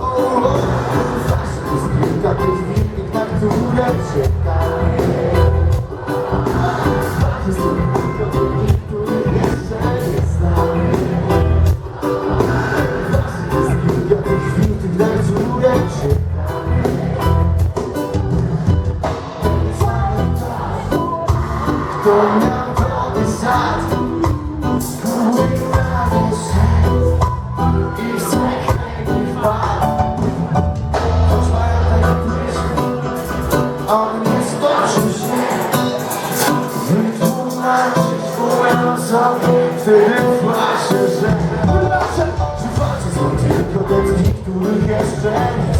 O, o, Zawsze jest kilka tych winnych, na które czekamy Wtedy właśnie, że Proszę, że walczy są tylko detki, których jeszcze nie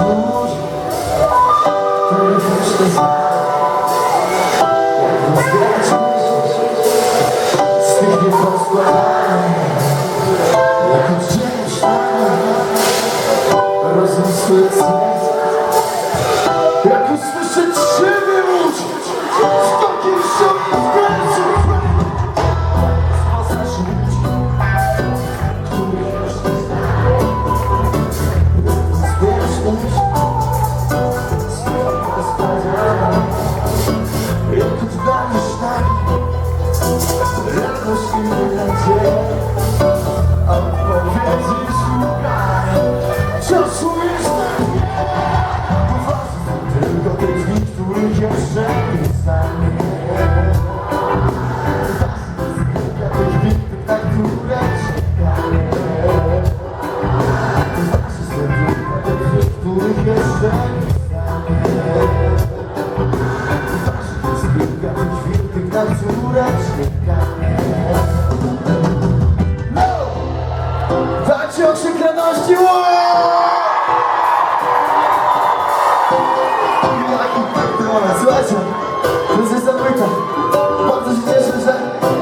Thank you. Dajcie okrzyk radości! Słuchajcie, to jest niesamowite. Bardzo się cieszę, że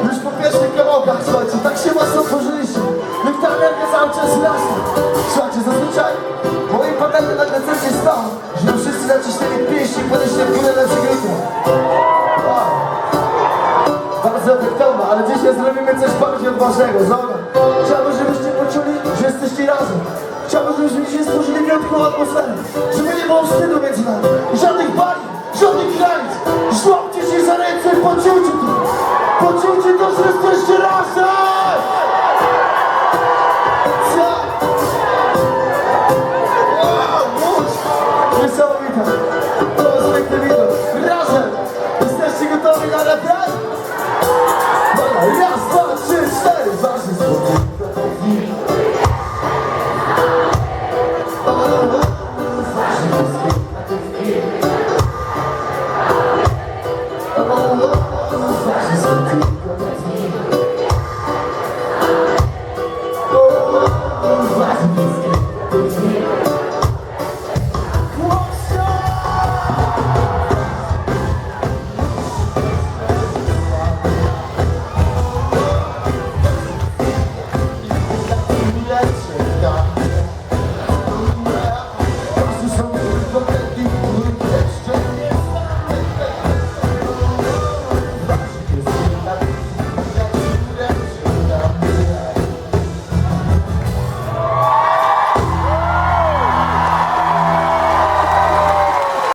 już po pierwszych kawałkach, słuchajcie, tak się mocno otworzyliście. Niech ta energia cały czas rasta. Słuchajcie, zazwyczaj patentem na koncercie to, że wszyscy naciśnieni pięści i podeszli w górę jutra. Wow. Bardzo efektowne, ale dzisiaj zrobimy coś bardziej odważnego. Znowu, chciałbym, żebyście poczuli, że jesteście razem. Chciałbym, żebyśmy dzisiaj stworzyli wyjątkową atmosferę. Żeby nie było wstydu między nami. Żadnych barier, żadnych granic. Złapcie się za ręce i poczujcie to. Poczujcie to, że jesteście razem! Co? Wow.